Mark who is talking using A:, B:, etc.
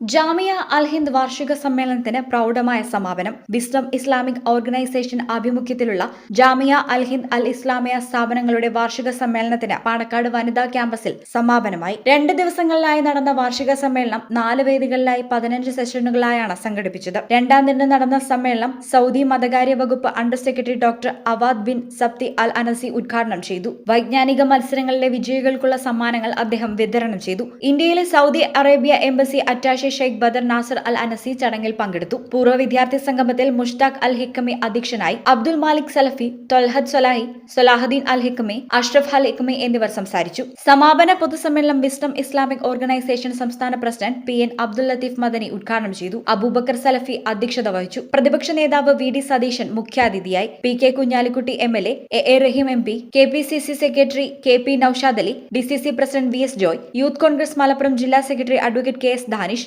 A: ജാമിയ അൽ ഹിന്ദ് വാർഷിക സമ്മേളനത്തിന് പ്രൗഢമായ സമാപനം. വിസ്ഡം ഇസ്ലാമിക് ഓർഗനൈസേഷൻ ആഭിമുഖ്യത്തിലുള്ള ജാമിയ അൽ ഹിന്ദ് അൽ ഇസ്ലാമിയ സ്ഥാപനങ്ങളുടെ വാർഷിക സമ്മേളനത്തിന് പാണക്കാട് വനിതാ ക്യാമ്പസിൽ സമാപനമായി. രണ്ട് ദിവസങ്ങളിലായി നടന്ന വാർഷിക സമ്മേളനം നാല് വേദികളിലായി പതിനഞ്ച് സെഷനുകളായാണ് സംഘടിപ്പിച്ചത്. രണ്ടാം ദിനം നടന്ന സമ്മേളനം സൗദി മതകാര്യ വകുപ്പ് under secretary doctor Awad bin Sabti al Anasi ഉദ്ഘാടനം ചെയ്തു. വൈജ്ഞാനിക മത്സരങ്ങളിലെ വിജയികൾക്കുള്ള സമ്മാനങ്ങൾ അദ്ദേഹം വിതരണം ചെയ്തു. ഇന്ത്യയിലെ Saudi Arabia embassy attache Sheikh Badr Nasser al Anasi ചടങ്ങിൽ പങ്കെടുത്തു. പൂർവ വിദ്യാർത്ഥി സംഗമത്തിൽ മുഷ്താഖ് അൽ ഹിക്കമി അധ്യക്ഷനായി അബ്ദുൽ മാലിക് സലഫി തൊൽഹദ് സൊലാഹി സൊലാഹുദ്ദീൻ അൽ ഹിക്കമി അഷ്റഫ് അൽ ഹിക്കമി എന്നിവർ സംസാരിച്ചു. സമാപന പൊതുസമ്മേളനം വിസ്ഡം ഇസ്ലാമിക് ഓർഗനൈസേഷൻ സംസ്ഥാന president P N Abdul Latheef Madani ഉദ്ഘാടനം ചെയ്തു. അബൂബക്കർ സലഫി അധ്യക്ഷത വഹിച്ചു. പ്രതിപക്ഷ നേതാവ് വി ഡി സതീശൻ മുഖ്യാതിഥിയായി P K Kunhalikutty M L A A Rahim M P K P C C secretary K P Noushad Ali D C C president V S Joy youth Congress Malappuram ജില്ലാ secretary advocate K S Danish